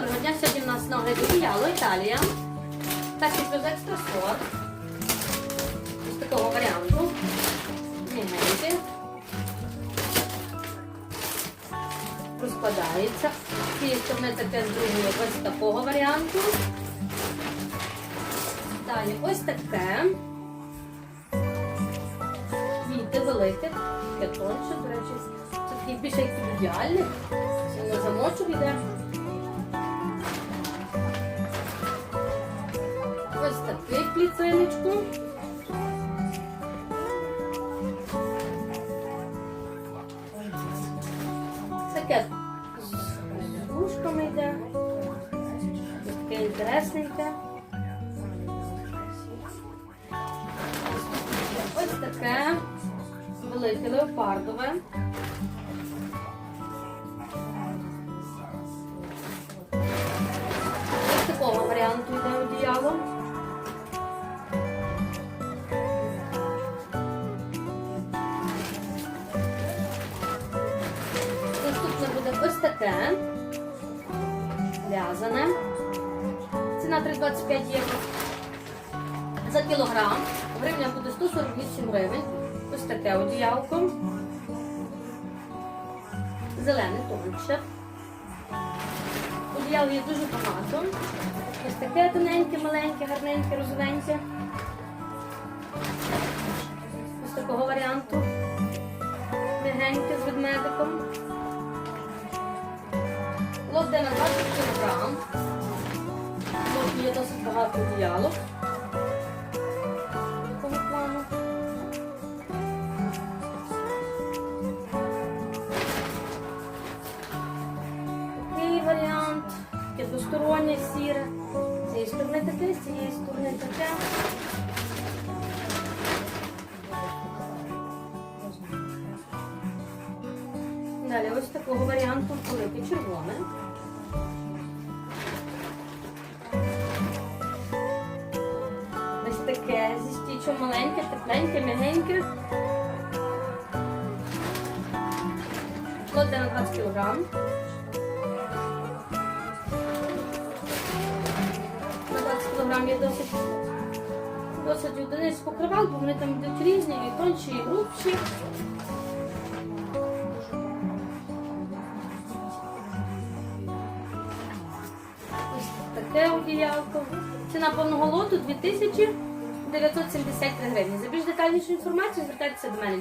Доброго дня, сьогодні в нас на огляді діяло Італія. Так, плюс екстра сорт. Ось такого варіанту. Мігенькі. Розкладається. З цієї сторони таке з другої ось такого варіанту. Далі ось таке. Віти велике, таке тонше, до речі. Такий більше як ідеальний. Це на йде. Ось такий пліциночку. Таке з вушками йде. Таке інтересненьке. Ось таке велике леопардове. Ось такого варіанту йде буде. В'язане. Ціна 3,25 євро. За кілограм. Гривня буде 148 гривень. Ось таке одіялко. Зелене тонше. Одіял є дуже багато. Ось таке тоненьке, маленьке, гарненьке, розовеньке. Ось такого варіанту. Мягеньке з ведмедиком. Лот на 20 кг. Тут є досить багато плану. Такий варіант. Таке двостороннє сіре. З цієї сторони таке, з цієї сторони таке. Далі ось такого варіанту велике червоне. Таке зі стічом маленьке, тепленьке, м'ягеньке. Лот на 20 кг. На 20 кг є досить, досить одиниць покривал, бо вони там йдуть різні, і тонші, і грубші. Ось таке одіялко. Ціна повного лоту 2973 гривні. За більш детальнішу інформацію звертайтеся до мене.